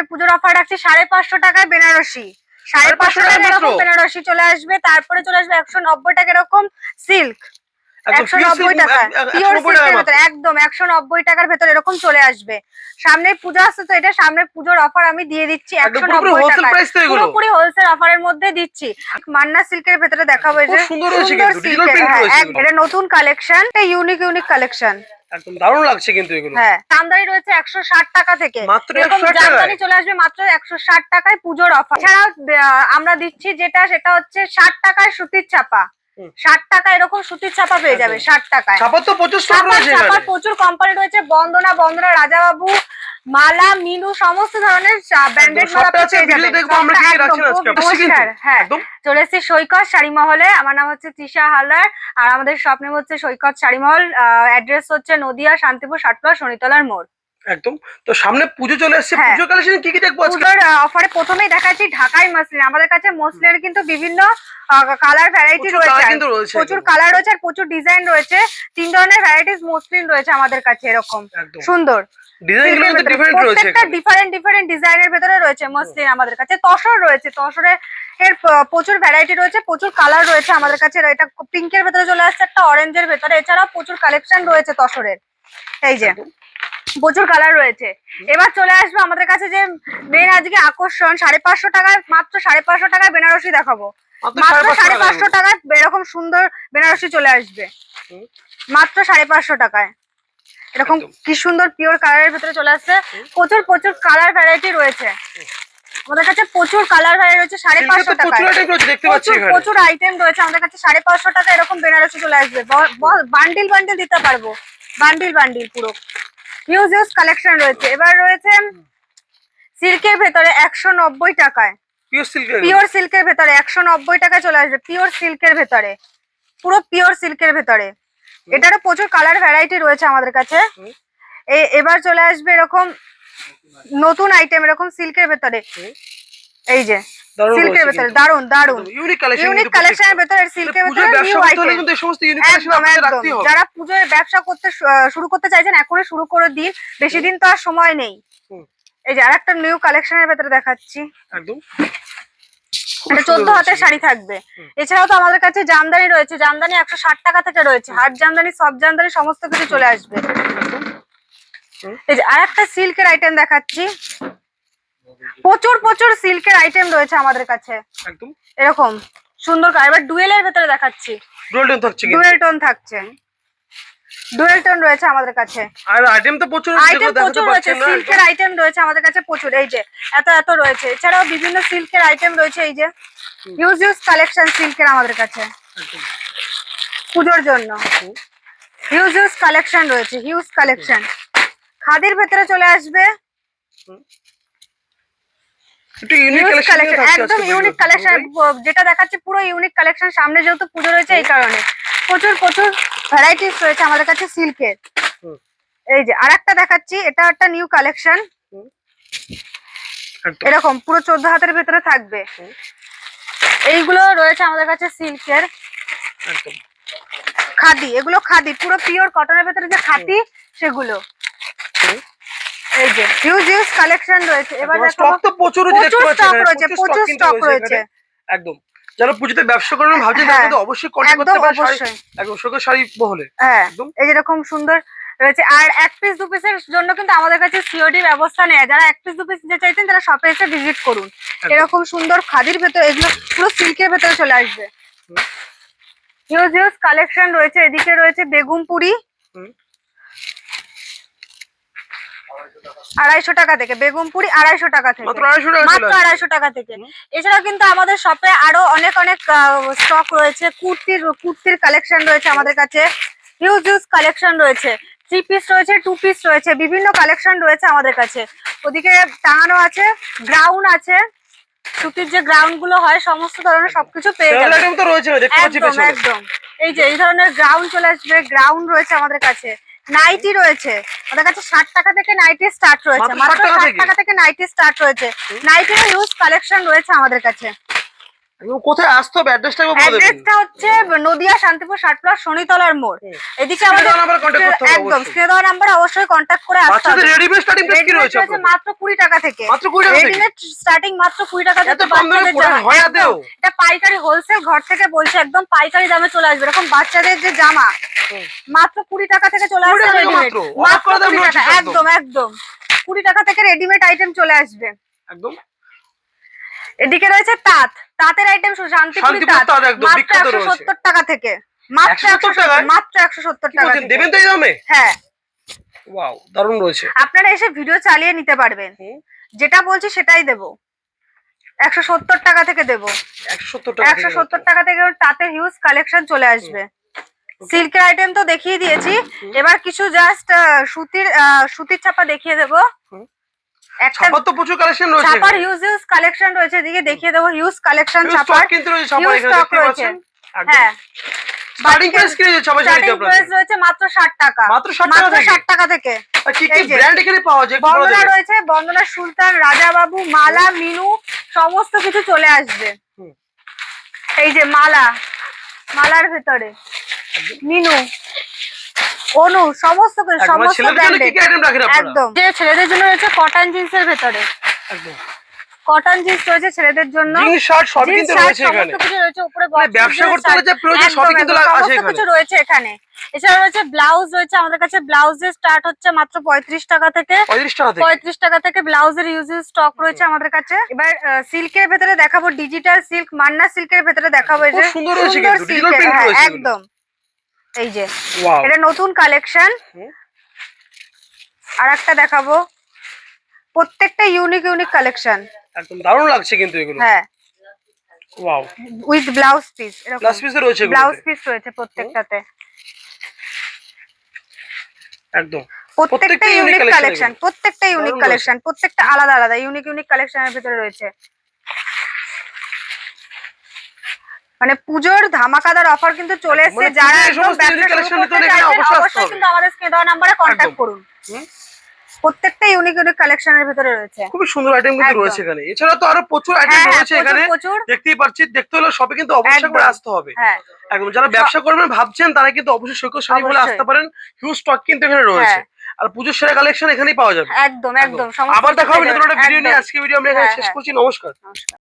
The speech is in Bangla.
সামনে পুজোর অফার রাখছি সাড়ে পাঁচশো টাকায় বেনারসি। সাড়ে পাঁচশো টাকা এরকম বেনারসি চলে আসবে তারপরে চলে আসবে একশো নব্বই টাকা এরকম সিল্ক একদম একশো নব্বই টাকা এক- এক- পিওর সিল্কের ভেতরে একদম একশো নব্বই টাকার ভেতরে এরকম চলে আসবে। সামনে পুজো আসছে তো এটা সামনে পুজোর অফার আমি দিয়ে দিচ্ছি একশো নব্বই টাকা। পুরোপুরি হোলসেল অফারের মধ্যে দিচ্ছি। মান্না সিল্কের ভেতরে দেখাবো যে। সুন্দর হ্যাঁ। এটা নতুন কালেকশন ইউনিক ইউনিক কালেকশন একদম দারুণ লাগছে কিন্তু এগুলো। হ্যাঁ রয়েছে একশো ষাট টাকা থেকে। মাত্র জামদানি টাকায়? চলে আসবে মাত্র একশো ষাট টাকায় পুজোর অফার এছাড়াও আমরা দিচ্ছি যেটা সেটা হচ্ছে ষাট টাকায় সুতির চাপা। ষাট টাকা এরকম সুতির ছাপা পেয়ে যাবে ষাট টাকায়। তো প্রচুর প্রচুর কোম্পানি রয়েছে। বন্দনা বন্দনা রাজাবাবু মালা মিনু সমস্ত ধরনের ব্র্যান্ডেড মালা পেয়ে যাবেন। হ্যাঁ। চলে এসেছি সৈকত শাড়ি মহলে আমার নাম হচ্ছে তৃষা হালদার আর আমাদের স্বপ্নে হচ্ছে সৈকত শাড়ি মহল অ্যাড্রেস হচ্ছে নদিয়া শান্তিপুর সাতপুরা শনিতলার মোড়। একদম। তো সামনে পুজো চলে আসছে হ্যাঁ। পুজো কালেকশন কি কি দেখব আজকে? অফারে প্রথমেই দেখাচ্ছি ঢাকাই মসলিন। আমাদের কাছে মসলিনের কিন্তু বিভিন্ন কালার ভ্যারাইটি রয়েছে। প্রচুর কালার রয়েছে আর প্রচুর ডিজাইন রয়েছে। তিন ধরনের ভ্যারাইটিস মসলিন রয়েছে আমাদের কাছে এরকম। সুন্দর। প্রত্যেকটা ডিফারেন্ট ডিফারেন্ট ডিজাইনের ভেতরে রয়েছে মসলিন আমাদের কাছে। তসর রয়েছে। তসরের এর প্রচুর ভ্যারাইটি রয়েছে প্রচুর কালার রয়েছে আমাদের কাছে। এটা পিঙ্কের ভেতরে চলে আসছে একটা অরেঞ্জের ভেতরে। এছাড়াও প্রচুর কালেকশন রয়েছে তসরের। এই যে। প্রচুর কালার রয়েছে। এবার চলে আসবে আমাদের কাছে যে মেন আজকে আকর্ষণ সাড়ে পাঁচশো টাকায় মাত্র সাড়ে পাঁচশো টাকায় বেনারসি দেখাবো। মাত্র সাড়ে পাঁচশো টাকায় এরকম সুন্দর বেনারসি চলে আসবে। মাত্র সাড়ে পাঁচশো টাকায়। এরকম কি সুন্দর পিওর কালারের ভেতরে চলে আসছে। প্রচুর প্রচুর কালার ভ্যারাইটি রয়েছে। আমাদের কাছে প্রচুর কালার ভ্যারাইটি রয়েছে সাড়ে পাঁচশো টাকা প্রচুর আইটেম রয়েছে আমাদের কাছে সাড়ে পাঁচশো টাকা এরকম বেনারসি চলে আসবে। বান্ডিল বান্ডিল দিতে পারব। বান্ডিল বান্ডিল পুরো। ইউজ ইউজ কালেকশন রয়েছে। এবার রয়েছে সিল্কের ভেতরে একশো নব্বই টাকায়। পিওর সিল্কের ভেতরে? একশো নব্বই টাকায় চলে আসবে। পিওর সিল্কের ভেতরে। পুরো পিওর সিল্কের ভেতরে। এটারও প্রচুর কালার ভ্যারাইটি রয়েছে আমাদের কাছে। এবার চলে আসবে এরকম নতুন আইটেম এরকম সিল্কের ভেতরে। এই যে সিল্কের ভেতরে দারুণ দারুণ ইউনিক কালেকশন ইউনিক কালেকশনের ভেতরে সিল্কের ভেতরে ব্যবসা নিউ করতে আইটেম কিন্তু এই সমস্ত ইউনিক কালেকশন আপনাদের একদম। হবে। যারা পুজোর ব্যবসা করতে শুরু করতে চাইছেন এখনই শুরু করে দিন। বেশি দিন তো আর সময় নেই। এই যে আরেকটা নিউ কালেকশনের ভেতরে দেখাচ্ছি। একদম। এটা সুন্দর চোদ্দ হাতের শাড়ি থাকবে। এছাড়াও তো আমাদের কাছে জামদানি রয়েছে। জামদানি একশো ষাট টাকা থেকে রয়েছে। হাট জামদানি সব জামদানি সমস্ত কিছু চলে আসবে। এই যে আর একটা সিল্কের আইটেম দেখাচ্ছি। প্রচুর প্রচুর সিল্কের আইটেম রয়েছে আমাদের কাছে। একদম? এরকম সুন্দর এবার ডুয়েলের ভেতরে দেখাচ্ছি। থাকছে ডুয়েল টোন থাকছে। ডুয়েল টোন রয়েছে আমাদের কাছে। আর আইটেম তো প্রচুর আইটেম প্রচুর রয়েছে সিল্কের আইটেম রয়েছে আমাদের কাছে প্রচুর এই যে এত এত রয়েছে। এছাড়াও বিভিন্ন সিল্কের আইটেম রয়েছে এই যে। ইউজ ইউজ কালেকশন সিল্কের আমাদের কাছে। পুজোর জন্য। হিউজ হিউজ কালেকশন রয়েছে হিউজ কালেকশন খাদির ভেতরে চলে আসবে। একটু ইউনিক কালেকশন কালেকশন একদম ইউনিক কালেকশন যেটা দেখাচ্ছে পুরো ইউনিক কালেকশন সামনে যেহেতু পুজো রয়েছে এই কারণে। প্রচুর প্রচুর ভ্যারাইটিস রয়েছে আমাদের কাছে সিল্কের এই যে আরেকটা দেখাচ্ছি এটা একটা নিউ কালেকশন এরকম পুরো চোদ্দ হাতের ভেতরে থাকবে। এইগুলো রয়েছে আমাদের কাছে সিল্কের খাদি এগুলো খাদি পুরো পিওর কটনের ভেতরে যে খাদি সেগুলো। এই যে হিউজ হিউজ কালেকশন রয়েছে। এবার দেখো স্টক তো প্রচুর রয়েছে প্রচুর পাচ্ছেন রয়েছে, প্রচুর কিন্তু রয়েছে। একদম। যারা পুজোতে ব্যবসা করেন ভাবছেন তারা হ্যাঁ, কিন্তু অবশ্যই কন্ট্যাক্ট করতে পারেন অবশ্যই। একদম সরকার শাড়ি বহলে। হ্যাঁ একদম। এই সুন্দর রয়েছে। আর এক পিস দু পিসের জন্য কিন্তু আমাদের কাছে সিওডি ব্যবস্থা নেই। যারা এক পিস দু পিস নিতে চাইছেন তারা শপে এসে ভিজিট করুন। এরকম সুন্দর খাদির ভেতরে এগুলো পুরো সিল্কের ভেতরে চলে আসবে। হুম। হিউজ হিউজ কালেকশন রয়েছে। এদিকে রয়েছে বেগুমপুরি আড়াইশো টাকা থেকে বেগুমপুরি আড়াইশো টাকা থেকে। মাত্র আড়াইশো টাকা থেকে। হুম। এছাড়া কিন্তু আমাদের শপে আরও অনেক অনেক স্টক রয়েছে। কুর্তির কুর্তির কালেকশন রয়েছে আমাদের কাছে। হিউজ হিউজ কালেকশন রয়েছে। থ্রি পিস রয়েছে টু পিস রয়েছে। বিভিন্ন কালেকশন রয়েছে আমাদের কাছে। ওদিকে টাঙানো আছে গ্রাউন্ড আছে। সুতির যে গ্রাউন্ডগুলো হয় সমস্ত ধরনের সবকিছু পেয়ে যাবে একদম একদম। এই যে এই ধরনের গ্রাউন্ড চলে আসবে গ্রাউন্ড রয়েছে আমাদের কাছে। নাইটি রয়েছে। আমাদের কাছে ষাট টাকা থেকে নাইটি স্টার্ট রয়েছে। মাত্র মাত্র 60 টাকা ষাট? টাকা থেকে নাইটি স্টার্ট রয়েছে। নাইটির ইউজ কালেকশন রয়েছে আমাদের কাছে। একদম কোথায় আসতে হবে? অ্যাড্রেসটা একবার বলে দেবেন। অ্যাড্রেসটা হচ্ছে নদিয়া শান্তিপুর শনিতলার মোড়। এদিকে আমাদের করতে হবে একদম। স্ক্রিনে দেওয়া নাম্বার অবশ্যই কন্ট্যাক্ট করে আসতে রেডিমেড স্টার্টিং প্রাইস কি রয়েছে আপনাদের? মাত্র কুড়ি টাকা থেকে। মাত্র কুড়ি টাকা থেকে? রেডিমেড স্টার্টিং মাত্র কুড়ি টাকা থেকে বাচ্চাদের জামা। হয় আদেও? এটা পাইকারি হোলসেল ঘর থেকে বলছে একদম পাইকারি দামে চলে আসবে। এরকম বাচ্চাদের যে জামা মাত্র কুড়ি টাকা থেকে চলে আসবে রেডিমেড মাত্র। টাকা একদম। একদম একদম। কুড়ি টাকা থেকে রেডিমেড আইটেম চলে আসবে। একদম। এদিকে রয়েছে তাঁত। তাঁতের আইটেম শান্তিপুরি মাত্র একশো। সত্তর টাকা থেকে। মাত্র 170 একশো মাত্র একশো সত্তর টাকা। দেবেন তো এই দামে? হ্যাঁ। ওয়াও দারুণ রয়েছে। আপনারা এসে ভিডিও চালিয়ে নিতে পারবেন। যেটা বলছি সেটাই দেবো। একশো সত্তর টাকা থেকে দেবো। একশো সত্তর টাকা থেকে তাতে হিউজ কালেকশন চলে আসবে। সিল্কের আইটেম তো দেখিয়ে দিয়েছি। এবার কিছু জাস্ট সুতির সুতির ছাপা দেখিয়ে দেবো। ছাপার তো প্রচুর কালেকশন রয়েছে ছাপার হিউজ হিউজ কালেকশন রয়েছে এদিকে দেখিয়ে দেবো হিউজ কালেকশন ছাপার। কিন্তু রয়েছে ছাপার এখানে দেখতে পাচ্ছেন? হ্যাঁ। স্টার্টিং প্রাইস কি রয়েছে ছাপার শাড়িতে স্টার্টিং প্রাইস রয়েছে মাত্র ষাট টাকা। মাত্র 60 টাকা থেকে? ষাট টাকা থেকে। কি কি ব্র্যান্ড এখানে পাওয়া যায় বন্দনা? রয়েছে বন্দনা সুলতান রাজাবাবু মালা মিনু সমস্ত কিছু চলে আসবে। এই যে মালা মালার ভেতরে। মিনু অনু সমস্ত একদম। সমস্ত ছেলেদের জন্য কি ব্র্যান্ডের কি আইটেম রাখেন আপনারা? একদম। যে ছেলেদের জন্য রয়েছে কটন জিন্সের ভেতরে। একদম। কটন জিন্স রয়েছে ছেলেদের জন্য। জিন্স শার্ট সব কিন্তু রয়েছে এখানে। কিছু রয়েছে উপরে মানে ব্যবসা করতে হলে যে প্রয়োজন সবই কিন্তু আছে এখানে। কিছু রয়েছে এখানে। এছাড়া রয়েছে ব্লাউজ রয়েছে আমাদের কাছে ব্লাউজের স্টার্ট হচ্ছে মাত্র পঁয়ত্রিশ টাকা থেকে। পঁয়ত্রিশ টাকা থেকে? পঁয়ত্রিশ টাকা থেকে ব্লাউজের ইউজের স্টক রয়েছে আমাদের কাছে। এবার সিল্কের ভেতরে দেখাবো ডিজিটাল সিল্ক মান্না সিল্কের ভেতরে দেখাবো এই যে সুন্দর রয়েছে কিন্তু, হ্যাঁ। একদম। এই যে এটা নতুন কালেকশন। আর একটা দেখাবো। প্রত্যেকটা ইউনিক ইউনিক কালেকশন একদম দারুণ লাগছে কিন্তু এগুলো। হ্যাঁ। Wow with blouse piece plus পিসে রয়েছে ব্লাউজ পিস রয়েছে প্রত্যেকটাতে। একদম। প্রত্যেকটা প্রত্যেকটা ইউনিক কালেকশন প্রত্যেকটা ইউনিক কালেকশন প্রত্যেকটা আলাদা আলাদা। ইউনিক ইউনিক কালেকশনের ভিতরে রয়েছে। মানে পুজোর ধামাকাদার অফার কিন্তু চলে এসেছে মানে যারা অবশ্যই। কিন্তু আমাদের স্ক্রিনে দেওয়া নাম্বারে কন্ট্যাক্ট করুন। প্রত্যেকটা ইউনিক ইউনিক কালেকশনের ভিতরে রয়েছে। খুবই সুন্দর আইটেম কিন্তু রয়েছে এখানে। এছাড়া তো আরও প্রচুর আইটেম হ্যাঁ হ্যাঁ রয়েছে এখানে। দেখতেই পাচ্ছি দেখতে হলে সবে কিন্তু অবশ্যই করে আসতে হবে। হ্যাঁ। একদম যারা ব্যবসা করবেন ভাবছেন তারা কিন্তু অবশ্যই সৈকত শাড়ি বলে আসতে পারেন। হিউজ স্টক কিন্তু এখানে রয়েছে। আর পুজোর সেরা কালেকশন এখানেই পাওয়া যাবে। একদম একদম। আবার দেখা হবে নতুন একটা ভিডিও নিয়ে। আজকে ভিডিও আমরা এখানে শেষ। করছি। নমস্কার। নমস্কার।